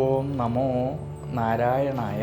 ഓം നമോ നാരായണായ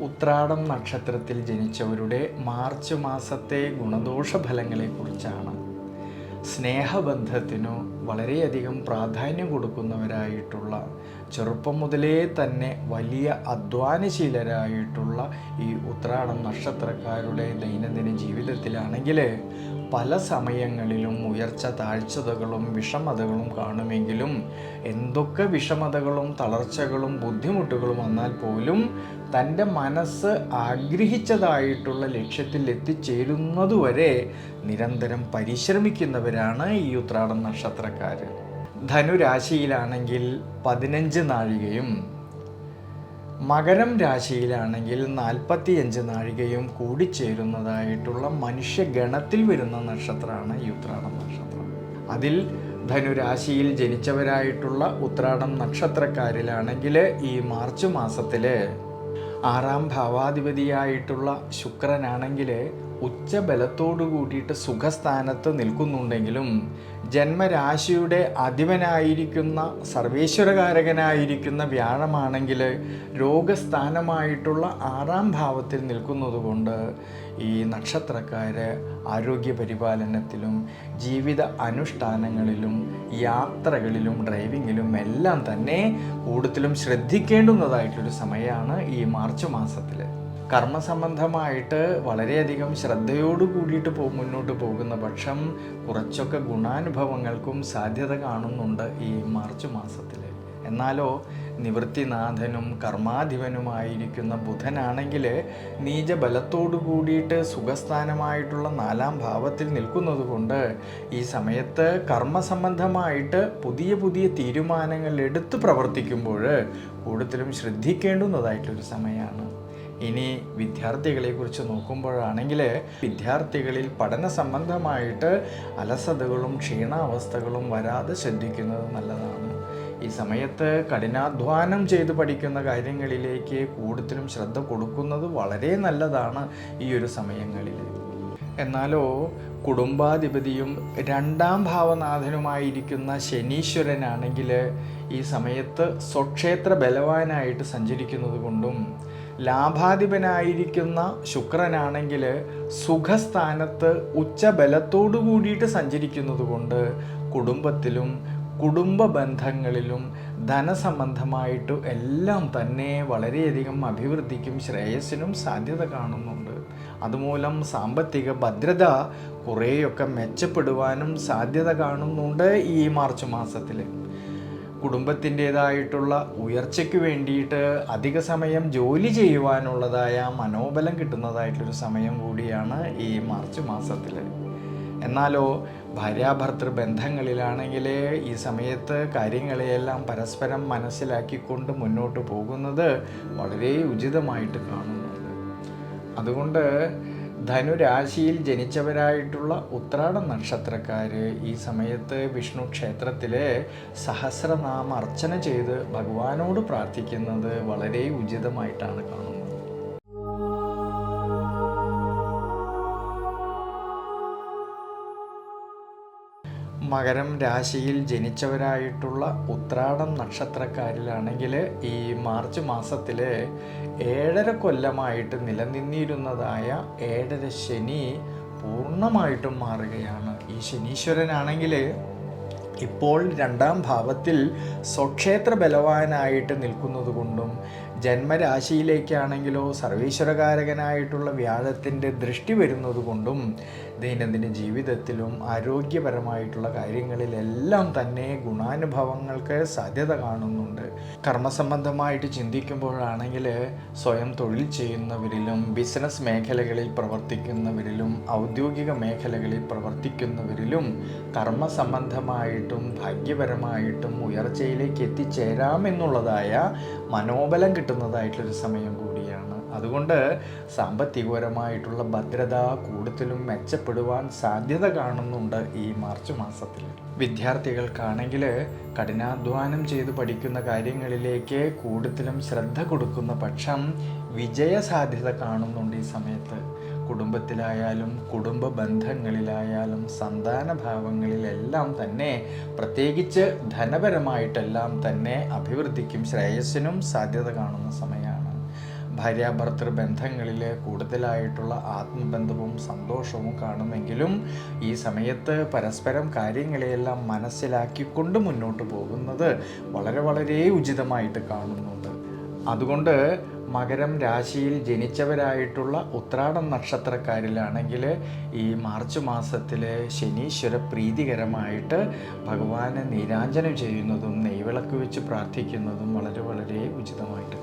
ഉത്രാടം നക്ഷത്രത്തിൽ ജനിച്ചവരുടെ മാർച്ച് മാസത്തെ ഗുണദോഷ ഫലങ്ങളെക്കുറിച്ചാണ് സ്നേഹബന്ധത്തിനു വളരെയധികം പ്രാധാന്യം കൊടുക്കുന്നവരായിട്ടുള്ള ചെറുപ്പം മുതലേ തന്നെ വലിയ അധ്വാനശീലരായിട്ടുള്ള ഈ ഉത്രാടം നക്ഷത്രക്കാരുടെ ദൈനംദിന ജീവിതത്തിലാണെങ്കിൽ പല സമയങ്ങളിലും ഉയർച്ച താഴ്ചതകളും വിഷമതകളും കാണുമെങ്കിലും എന്തൊക്കെ വിഷമതകളും തളർച്ചകളും ബുദ്ധിമുട്ടുകളും വന്നാൽ പോലും തന്റെ മനസ്സ് ആഗ്രഹിച്ചതായിട്ടുള്ള ലക്ഷ്യത്തിൽ എത്തിച്ചേരുന്നതുവരെ നിരന്തരം പരിശ്രമിക്കുന്നവരാണ് ഈ ഉത്രാടം നക്ഷത്രക്കാർ. ധനുരാശിയിലാണെങ്കിൽ പതിനഞ്ച് നാഴികയും മകരം രാശിയിലാണെങ്കിൽ നാൽപ്പത്തിയഞ്ച് നാഴികയും കൂടിച്ചേരുന്നതായിട്ടുള്ള മനുഷ്യഗണത്തിൽ വരുന്ന നക്ഷത്രമാണ് ഈ ഉത്രാടം നക്ഷത്രം. അതിൽ ധനുരാശിയിൽ ജനിച്ചവരായിട്ടുള്ള ഉത്രാടം നക്ഷത്രക്കാരിലാണെങ്കിൽ ഈ മാർച്ച് മാസത്തിൽ ആറാം ഭാവാധിപതിയായിട്ടുള്ള ശുക്രനാണെങ്കിൽ ഉച്ചബലത്തോടു കൂടിയിട്ട് സുഖസ്ഥാനത്ത് നിൽക്കുന്നുണ്ടെങ്കിലും ജന്മരാശിയുടെ അധിപനായിരിക്കുന്ന സർവേശ്വരകാരകനായിരിക്കുന്ന വ്യാഴമാണെങ്കിൽ രോഗസ്ഥാനമായിട്ടുള്ള ആറാം ഭാവത്തിൽ നിൽക്കുന്നതുകൊണ്ട് ഈ നക്ഷത്രക്കാർ ആരോഗ്യ പരിപാലനത്തിലും ജീവിത അനുഷ്ഠാനങ്ങളിലും യാത്രകളിലും ഡ്രൈവിങ്ങിലും എല്ലാം തന്നെ കൂടുതലും ശ്രദ്ധിക്കേണ്ടുന്നതായിട്ടൊരു സമയമാണ് ഈ മാർച്ച് മാസത്തിൽ കർമ്മസംബന്ധമായിട്ട് വളരെയധികം ശ്രദ്ധയോട് കൂടിയിട്ട് പോ മുന്നോട്ട് പോകുന്ന പക്ഷം കുറച്ചൊക്കെ ഗുണാനുഭവങ്ങൾക്കും സാധ്യത കാണുന്നുണ്ട് ഈ മാർച്ച് മാസത്തിൽ എന്നാലോ നിവൃത്തിനാഥനും കർമാധിപനുമായിരിക്കുന്ന ബുധനാണെങ്കിൽ നീചബലത്തോടു കൂടിയിട്ട് സുഖസ്ഥാനമായിട്ടുള്ള നാലാം ഭാവത്തിൽ നിൽക്കുന്നത് കൊണ്ട് ഈ സമയത്ത് കർമ്മസംബന്ധമായിട്ട് പുതിയ പുതിയ തീരുമാനങ്ങൾ എടുത്ത് പ്രവർത്തിക്കുമ്പോൾ കൂടുതലും ശ്രദ്ധിക്കേണ്ടുന്നതായിട്ടൊരു സമയമാണ് ഇനി വിദ്യാർത്ഥികളെ കുറിച്ച് നോക്കുമ്പോഴാണെങ്കിൽ വിദ്യാർത്ഥികളിൽ പഠന സംബന്ധമായിട്ട് അലസതകളും ക്ഷീണാവസ്ഥകളും വരാതെ ശ്രദ്ധിക്കുന്നത് നല്ലതാണ്. ഈ സമയത്ത് കഠിനാധ്വാനം ചെയ്ത് പഠിക്കുന്ന കാര്യങ്ങളിലേക്ക് കൂടുതലും ശ്രദ്ധ കൊടുക്കുന്നത് വളരെ നല്ലതാണ് ഈ ഒരു സമയങ്ങളിൽ എന്നാലോ കുടുംബാധിപതിയും രണ്ടാം ഭാവനാഥനുമായിരിക്കുന്ന ശനീശ്വരനാണെങ്കിൽ ഈ സമയത്ത് സ്വക്ഷേത്ര ബലവാനായിട്ട് സഞ്ചരിക്കുന്നത് കൊണ്ടും ലാഭാധിപനായിരിക്കുന്ന ശുക്രനാണെങ്കിൽ സുഖസ്ഥാനത്ത് ഉച്ചബലത്തോടു കൂടിയിട്ട് സഞ്ചരിക്കുന്നത് കൊണ്ട് കുടുംബത്തിലും കുടുംബ ബന്ധങ്ങളിലും ധനസംബന്ധമായിട്ട് എല്ലാം തന്നെ വളരെയധികം അഭിവൃദ്ധിക്കും ശ്രേയസ്സിനും സാധ്യത കാണുന്നുണ്ട്. അതുമൂലം സാമ്പത്തിക ഭദ്രത കുറേയൊക്കെ മെച്ചപ്പെടുവാനും സാധ്യത കാണുന്നുണ്ട് ഈ മാർച്ച് മാസത്തിൽ കുടുംബത്തിന്റെതായിട്ടുള്ള ഉയർച്ചയ്ക്ക് വേണ്ടിയിട്ട് അധിക സമയം ജോലി ചെയ്യുവാനുള്ളതായ മനോബലം കിട്ടുന്നതായിട്ടൊരു സമയം കൂടിയാണ് ഈ മാർച്ച് മാസത്തിൽ എന്നാലോ ഭാര്യാഭർത്തൃ ബന്ധങ്ങളിലാണെങ്കിൽ ഈ സമയത്ത് കാര്യങ്ങളെയെല്ലാം പരസ്പരം മനസ്സിലാക്കിക്കൊണ്ട് മുന്നോട്ട് പോകുന്നത് വളരെ ഉചിതമായിട്ട് കാണുന്നുണ്ട്. അതുകൊണ്ട് ധനുരാശിയിൽ ജനിച്ചവരായിട്ടുള്ള ഉത്രാട നക്ഷത്രക്കാർ ഈ സമയത്ത് വിഷ്ണു ക്ഷേത്രത്തിലെ സഹസ്രനാമ അർച്ചന ചെയ്ത് ഭഗവാനോട് പ്രാർത്ഥിക്കുന്നത് വളരെ ഉചിതമായിട്ടാണ് കാണുന്നത്. മകരം രാശിയിൽ ജനിച്ചവരായിട്ടുള്ള ഉത്രാടം നക്ഷത്രക്കാരിലാണെങ്കിൽ ഈ മാർച്ച് മാസത്തിലെ ഏഴര കൊല്ലമായിട്ട് നിലനിന്നിരുന്നതായ ഏഴര ശനി പൂർണമായിട്ടും മാറുകയാണ്. ഈ ശനീശ്വരനാണെങ്കിൽ ഇപ്പോൾ രണ്ടാം ഭാവത്തിൽ സ്വക്ഷേത്ര ബലവാനായിട്ട് നിൽക്കുന്നത് കൊണ്ടും ജന്മരാശിയിലേക്കാണെങ്കിലോ സർവീശ്വരകാരകനായിട്ടുള്ള വ്യാഴത്തിന്റെ ദൃഷ്ടി വരുന്നത് കൊണ്ടും ദൈനംദിന ജീവിതത്തിലും ആരോഗ്യപരമായിട്ടുള്ള കാര്യങ്ങളിലെല്ലാം തന്നെ ഗുണാനുഭവങ്ങൾക്ക് സാധ്യത കാണുന്നുണ്ട്. കർമ്മസംബന്ധമായിട്ട് ചിന്തിക്കുമ്പോഴാണെങ്കിൽ സ്വയം തൊഴിൽ ചെയ്യുന്നവരിലും ബിസിനസ് മേഖലകളിൽ പ്രവർത്തിക്കുന്നവരിലും ഔദ്യോഗിക മേഖലകളിൽ പ്രവർത്തിക്കുന്നവരിലും കർമ്മസംബന്ധമായിട്ടും ഭാഗ്യപരമായിട്ടും ഉയർച്ചയിലേക്ക് എത്തിച്ചേരാമെന്നുള്ളതായ മനോബലം കിട്ടുന്നതായിട്ടുള്ളൊരു സമയം കൂടിയാണ്. അതുകൊണ്ട് സാമ്പത്തികപരമായിട്ടുള്ള ഭദ്രത കൂടുതലും മെച്ചപ്പെടുവാൻ സാധ്യത കാണുന്നുണ്ട് ഈ മാർച്ച് മാസത്തിൽ. വിദ്യാർത്ഥികൾക്കാണെങ്കിൽ കഠിനാധ്വാനം ചെയ്ത് പഠിക്കുന്ന കാര്യങ്ങളിലേക്ക് കൂടുതലും ശ്രദ്ധ കൊടുക്കുന്ന പക്ഷം വിജയ സാധ്യത കാണുന്നുണ്ട് ഈ സമയത്ത്. കുടുംബത്തിലായാലും കുടുംബ ബന്ധങ്ങളിലായാലും സന്താന ഭാവങ്ങളിലെല്ലാം തന്നെ പ്രത്യേകിച്ച് ധനപരമായിട്ടെല്ലാം തന്നെ അഭിവൃദ്ധിക്കും ശ്രേയസ്സിനും സാധ്യത കാണുന്ന സമയമാണ്. ഭാര്യാഭർത്തൃ ബന്ധങ്ങളിൽ കൂടുതലായിട്ടുള്ള ആത്മബന്ധവും സന്തോഷവും കാണുമെങ്കിലും ഈ സമയത്ത് പരസ്പരം കാര്യങ്ങളെയെല്ലാം മനസ്സിലാക്കിക്കൊണ്ട് മുന്നോട്ട് പോകുന്നത് വളരെ വളരെ ഉചിതമായിട്ട് കാണുന്നുണ്ട്. അതുകൊണ്ട് മകരം രാശിയിൽ ജനിച്ചവരായിട്ടുള്ള ഉത്രാടം നക്ഷത്രക്കാരിലാണെങ്കിൽ ഈ മാർച്ച് മാസത്തിൽ ശനീശ്വര പ്രീതികരമായിട്ട് ഭഗവാനെ നീരാഞ്ജനം ചെയ്യുന്നതും നെയ്വിളക്ക് വെച്ച് പ്രാർത്ഥിക്കുന്നതും വളരെ വളരെ ഉചിതമായിട്ട്